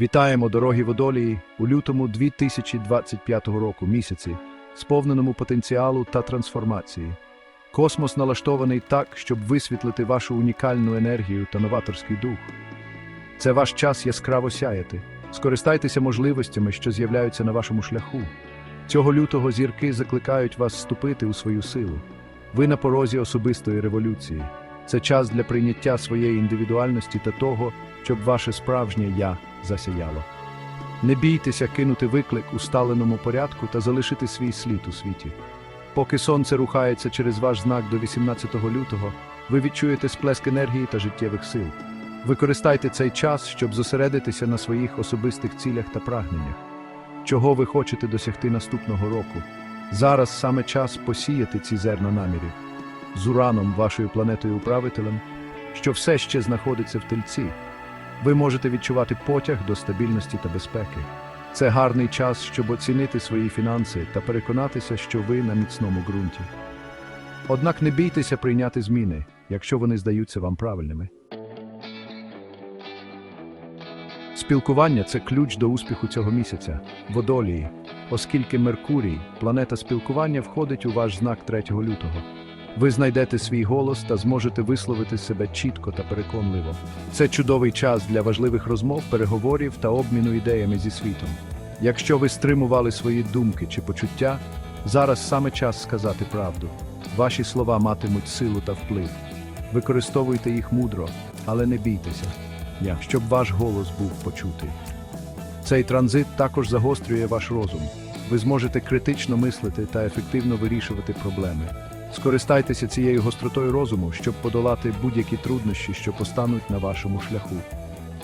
Вітаємо, дорогі водолії, у лютому 2025 року місяці, сповненому потенціалу та трансформації. Космос налаштований так, щоб висвітлити вашу унікальну енергію та новаторський дух. Це ваш час яскраво сяяти. Скористайтеся можливостями, що з'являються на вашому шляху. Цього лютого зірки закликають вас вступити у свою силу. Ви на порозі особистої революції. Це час для прийняття своєї індивідуальності та того, щоб ваше справжнє я засіяло. Не бійтеся кинути виклик у сталеному порядку та залишити свій слід у світі. Поки сонце рухається через ваш знак до 18 лютого, ви відчуєте сплеск енергії та життєвих сил. Використайте цей час, щоб зосередитися на своїх особистих цілях та прагненнях. Чого ви хочете досягти наступного року? Зараз саме час посіяти ці зерна намірів з ураном, вашою планетою-управителем, що все ще знаходиться в тельці. Ви можете відчувати потяг до стабільності та безпеки. Це гарний час, щоб оцінити свої фінанси та переконатися, що ви на міцному ґрунті. Однак не бійтеся прийняти зміни, якщо вони здаються вам правильними. Спілкування це ключ до успіху цього місяця, водолії, оскільки Меркурій, планета спілкування, входить у ваш знак 3 лютого. Ви знайдете свій голос та зможете висловити себе чітко та переконливо. Це чудовий час для важливих розмов, переговорів та обміну ідеями зі світом. Якщо ви стримували свої думки чи почуття, зараз саме час сказати правду. Ваші слова матимуть силу та вплив. Використовуйте їх мудро, але не бійтеся, щоб ваш голос був почутий. Цей транзит також загострює ваш розум. Ви зможете критично мислити та ефективно вирішувати проблеми. Скористайтеся цією гостротою розуму, щоб подолати будь-які труднощі, що постануть на вашому шляху.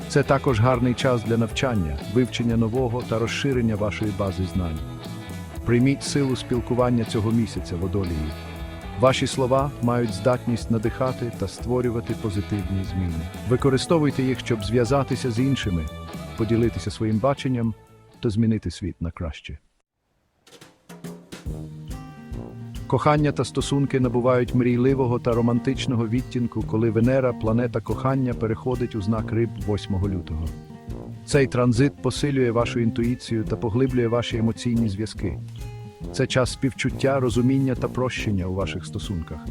Це також гарний час для навчання, вивчення нового та розширення вашої бази знань. Прийміть силу спілкування цього місяця водолії. Ваші слова мають здатність надихати та створювати позитивні зміни. Використовуйте їх, щоб зв'язатися з іншими, поділитися своїм баченням та змінити світ на краще. Кохання та стосунки набувають мрійливого та романтичного відтінку, коли Венера, планета кохання, переходить у знак риб 8 лютого. Цей транзит посилює вашу інтуїцію та поглиблює ваші емоційні зв'язки. Це час співчуття, розуміння та прощення у ваших стосунках.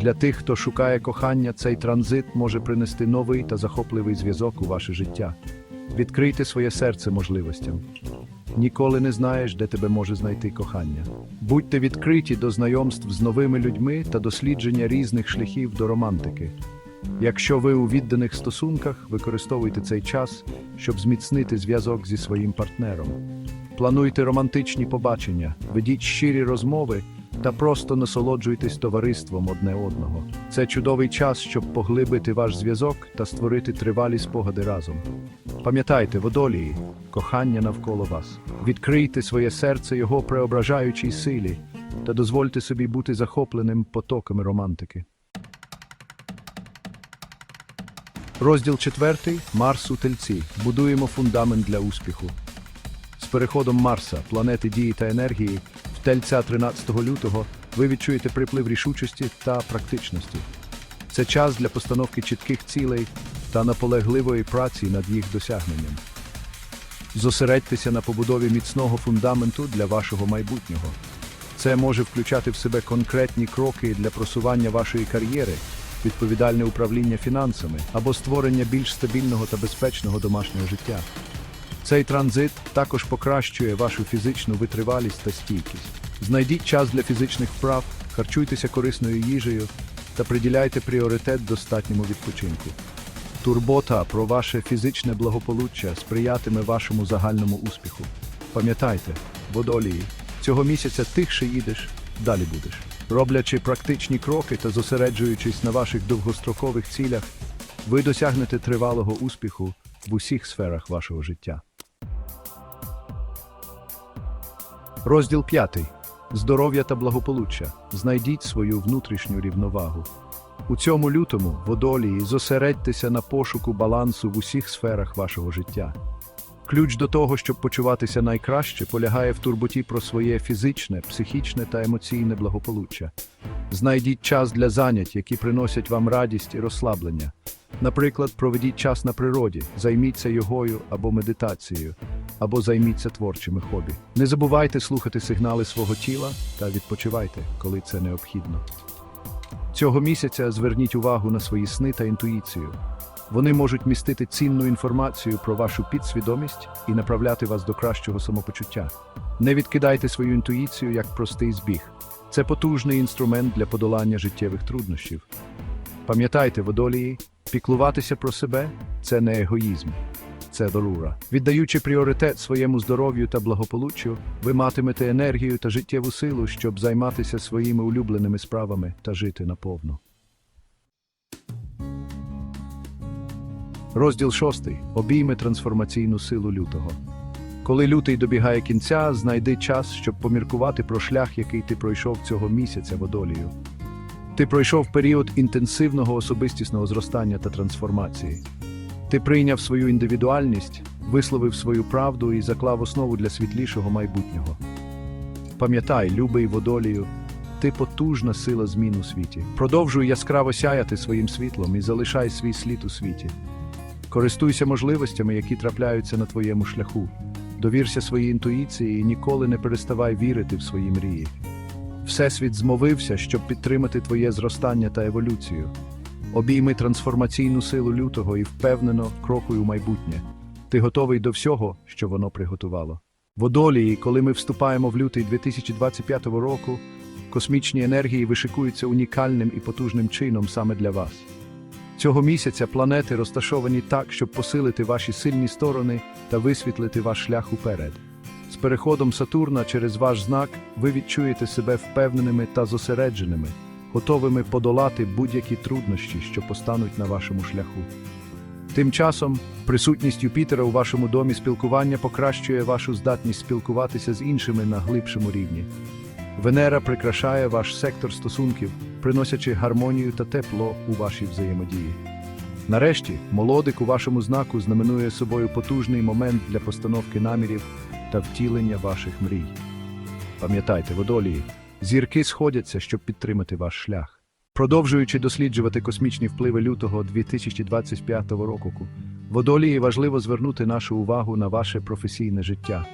Для тих, хто шукає кохання, цей транзит може принести новий та захопливий зв'язок у ваше життя. Відкрийте своє серце можливостям. Ніколи не знаєш, де тебе може знайти кохання. Будьте відкриті до знайомств з новими людьми та дослідження різних шляхів до романтики. Якщо ви у відданих стосунках, використовуйте цей час, щоб зміцнити зв'язок зі своїм партнером. Плануйте романтичні побачення, ведіть щирі розмови та просто насолоджуйтесь товариством одне одного. Це чудовий час, щоб поглибити ваш зв'язок та створити тривалі спогади разом. Пам'ятайте, водолії, кохання навколо вас. Відкрийте своє серце його преображаючій силі та дозвольте собі бути захопленим потоками романтики. Розділ 4. Марс у тельці. Будуємо фундамент для успіху. З переходом Марса, планети дії та енергії, тельця 13 лютого ви відчуєте приплив рішучості та практичності. Це час для постановки чітких цілей та наполегливої праці над їх досягненням. Зосередьтеся на побудові міцного фундаменту для вашого майбутнього. Це може включати в себе конкретні кроки для просування вашої кар'єри, відповідальне управління фінансами або створення більш стабільного та безпечного домашнього життя. Цей транзит також покращує вашу фізичну витривалість та стійкість. Знайдіть час для фізичних вправ, харчуйтеся корисною їжею та приділяйте пріоритет достатньому відпочинку. Турбота про ваше фізичне благополуччя сприятиме вашому загальному успіху. Пам'ятайте, водолії, цього місяця тихше їдеш, далі будеш. Роблячи практичні кроки та зосереджуючись на ваших довгострокових цілях, ви досягнете тривалого успіху в усіх сферах вашого життя. Розділ 5. Здоров'я та благополуччя. Знайдіть свою внутрішню рівновагу. У цьому лютому, водолії, зосередьтеся на пошуку балансу в усіх сферах вашого життя. Ключ до того, щоб почуватися найкраще, полягає в турботі про своє фізичне, психічне та емоційне благополуччя. Знайдіть час для занять, які приносять вам радість і розслаблення. Наприклад, проведіть час на природі, займіться йогою або медитацією, або займіться творчими хобі. Не забувайте слухати сигнали свого тіла та відпочивайте, коли це необхідно. Цього місяця зверніть увагу на свої сни та інтуїцію. Вони можуть містити цінну інформацію про вашу підсвідомість і направляти вас до кращого самопочуття. Не відкидайте свою інтуїцію як простий збіг. Це потужний інструмент для подолання життєвих труднощів. Пам'ятайте, водолії, піклуватися про себе це не егоїзм, це дорура. Віддаючи пріоритет своєму здоров'ю та благополуччю, ви матимете енергію та життєву силу, щоб займатися своїми улюбленими справами та жити наповну. Розділ 6. Обійми трансформаційну силу лютого. Коли лютий добігає кінця, знайди час, щоб поміркувати про шлях, який ти пройшов цього місяця водолію. Ти пройшов період інтенсивного особистісного зростання та трансформації. Ти прийняв свою індивідуальність, висловив свою правду і заклав основу для світлішого майбутнього. Пам'ятай, любий водолію, ти потужна сила змін у світі. Продовжуй яскраво сяяти своїм світлом і залишай свій слід у світі. Користуйся можливостями, які трапляються на твоєму шляху. Довірся своїй інтуїції і ніколи не переставай вірити в свої мрії. Всесвіт змовився, щоб підтримати твоє зростання та еволюцію. Обійми трансформаційну силу лютого і впевнено крокуй у майбутнє. Ти готовий до всього, що воно приготувало. Водолії, коли ми вступаємо в лютий 2025 року, космічні енергії вишикуються унікальним і потужним чином саме для вас. Цього місяця планети розташовані так, щоб посилити ваші сильні сторони та висвітлити ваш шлях уперед. З переходом Сатурна через ваш знак ви відчуєте себе впевненими та зосередженими, готовими подолати будь-які труднощі, що постануть на вашому шляху. Тим часом присутність Юпітера у вашому домі спілкування покращує вашу здатність спілкуватися з іншими на глибшому рівні. Венера прикрашає ваш сектор стосунків, приносячи гармонію та тепло у вашій взаємодії. Нарешті, молодик у вашому знаку знаменує собою потужний момент для постановки намірів та втілення ваших мрій. Пам'ятайте, водолії, зірки сходяться, щоб підтримати ваш шлях. Продовжуючи досліджувати космічні впливи лютого 2025 року, водолії важливо звернути нашу увагу на ваше професійне життя.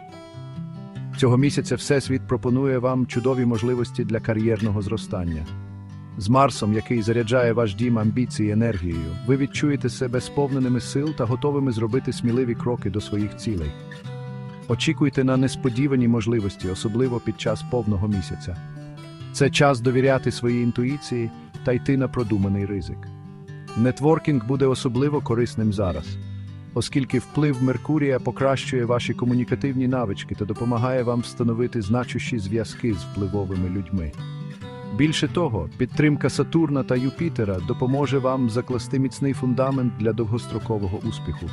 Цього місяця Всесвіт пропонує вам чудові можливості для кар'єрного зростання. З Марсом, який заряджає ваш дім амбіції енергією, ви відчуєте себе сповненими сил та готовими зробити сміливі кроки до своїх цілей. Очікуйте на несподівані можливості, особливо під час повного місяця. Це час довіряти своїй інтуїції та йти на продуманий ризик. Нетворкінг буде особливо корисним зараз, оскільки вплив Меркурія покращує ваші комунікативні навички та допомагає вам встановити значущі зв'язки з впливовими людьми. Більше того, підтримка Сатурна та Юпітера допоможе вам закласти міцний фундамент для довгострокового успіху.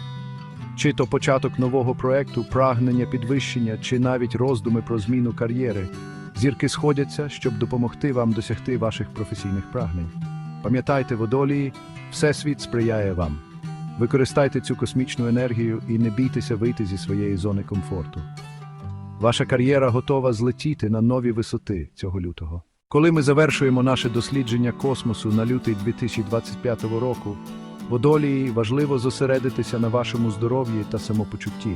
Чи то початок нового проекту, прагнення підвищення, чи навіть роздуми про зміну кар'єри, зірки сходяться, щоб допомогти вам досягти ваших професійних прагнень. Пам'ятайте, водолії, Всесвіт сприяє вам. Використайте цю космічну енергію і не бійтеся вийти зі своєї зони комфорту. Ваша кар'єра готова злетіти на нові висоти цього лютого. Коли ми завершуємо наше дослідження космосу на лютий 2025 року, водолії важливо зосередитися на вашому здоров'ї та самопочутті.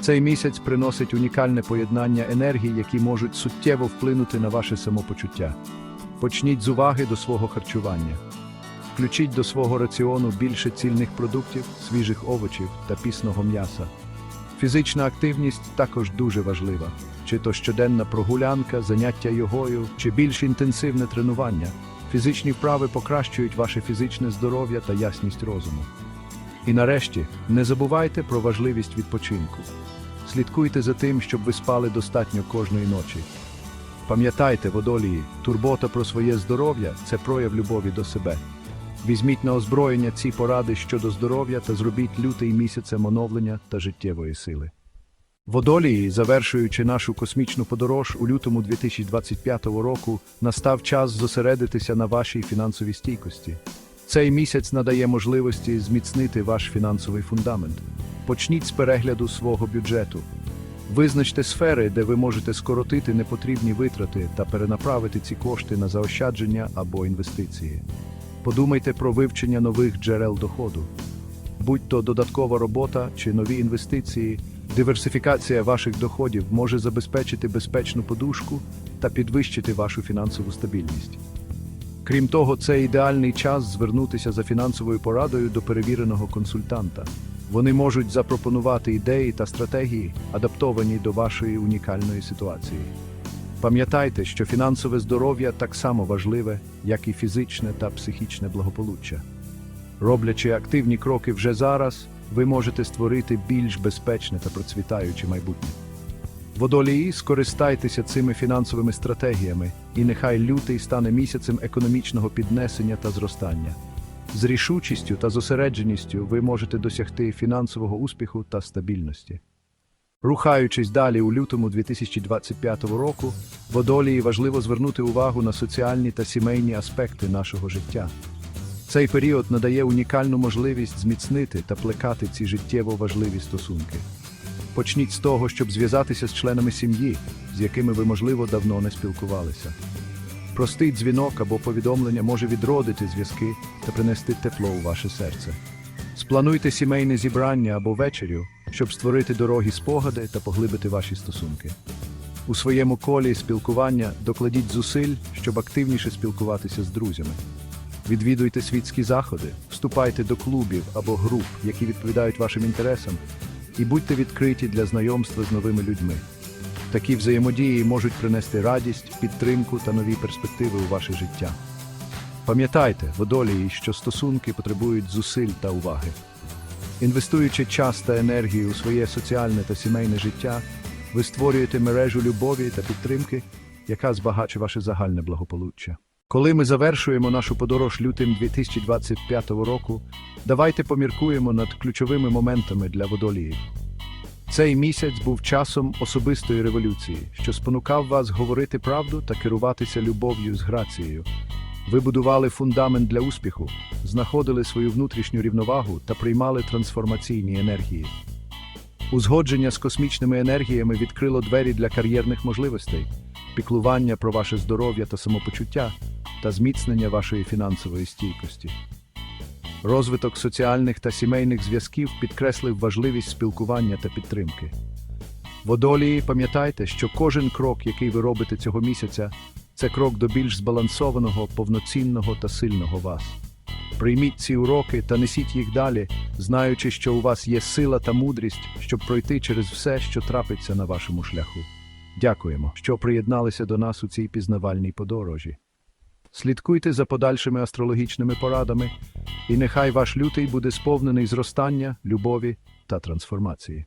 Цей місяць приносить унікальне поєднання енергій, які можуть суттєво вплинути на ваше самопочуття. Почніть з уваги до свого харчування. Включіть до свого раціону більше цільних продуктів, свіжих овочів та пісного м'яса. Фізична активність також дуже важлива. Чи то щоденна прогулянка, заняття йогою, чи більш інтенсивне тренування. Фізичні вправи покращують ваше фізичне здоров'я та ясність розуму. І нарешті, не забувайте про важливість відпочинку. Слідкуйте за тим, щоб ви спали достатньо кожної ночі. Пам'ятайте, водолії, турбота про своє здоров'я це прояв любові до себе. Візьміть на озброєння ці поради щодо здоров'я та зробіть лютий місяцем оновлення та життєвої сили. Водолії, завершуючи нашу космічну подорож у лютому 2025 року, настав час зосередитися на вашій фінансовій стійкості. Цей місяць надає можливості зміцнити ваш фінансовий фундамент. Почніть з перегляду свого бюджету. Визначте сфери, де ви можете скоротити непотрібні витрати та перенаправити ці кошти на заощадження або інвестиції. Подумайте про вивчення нових джерел доходу. Будь то додаткова робота чи нові інвестиції, диверсифікація ваших доходів може забезпечити безпечну подушку та підвищити вашу фінансову стабільність. Крім того, це ідеальний час звернутися за фінансовою порадою до перевіреного консультанта. Вони можуть запропонувати ідеї та стратегії, адаптовані до вашої унікальної ситуації. Пам'ятайте, що фінансове здоров'я так само важливе, як і фізичне та психічне благополуччя. Роблячи активні кроки вже зараз, ви можете створити більш безпечне та процвітаюче майбутнє. Водолії, скористайтеся цими фінансовими стратегіями, і нехай лютий стане місяцем економічного піднесення та зростання. З рішучістю та зосередженістю ви можете досягти фінансового успіху та стабільності. Рухаючись далі у лютому 2025 року, водолії важливо звернути увагу на соціальні та сімейні аспекти нашого життя. Цей період надає унікальну можливість зміцнити та плекати ці життєво важливі стосунки. Почніть з того, щоб зв'язатися з членами сім'ї, з якими ви, можливо, давно не спілкувалися. Простий дзвінок або повідомлення може відродити зв'язки та принести тепло у ваше серце. Сплануйте сімейне зібрання або вечерю, щоб створити дорогі спогади та поглибити ваші стосунки. У своєму колі спілкування докладіть зусиль, щоб активніше спілкуватися з друзями. Відвідуйте світські заходи, вступайте до клубів або груп, які відповідають вашим інтересам, і будьте відкриті для знайомства з новими людьми. Такі взаємодії можуть принести радість, підтримку та нові перспективи у ваше життя. Пам'ятайте, водолії, що стосунки потребують зусиль та уваги. Інвестуючи час та енергію у своє соціальне та сімейне життя, ви створюєте мережу любові та підтримки, яка збагачує ваше загальне благополуччя. Коли ми завершуємо нашу подорож лютим 2025 року, давайте поміркуємо над ключовими моментами для водоліїв. Цей місяць був часом особистої революції, що спонукав вас говорити правду та керуватися любов'ю з грацією. Ви будували фундамент для успіху, знаходили свою внутрішню рівновагу та приймали трансформаційні енергії. Узгодження з космічними енергіями відкрило двері для кар'єрних можливостей, піклування про ваше здоров'я та самопочуття та зміцнення вашої фінансової стійкості. Розвиток соціальних та сімейних зв'язків підкреслив важливість спілкування та підтримки. Водолії, пам'ятайте, що кожен крок, який ви робите цього місяця, це крок до більш збалансованого, повноцінного та сильного вас. Прийміть ці уроки та несіть їх далі, знаючи, що у вас є сила та мудрість, щоб пройти через все, що трапиться на вашому шляху. Дякуємо, що приєдналися до нас у цій пізнавальній подорожі. Слідкуйте за подальшими астрологічними порадами, і нехай ваш лютий буде сповнений зростання, любові та трансформації.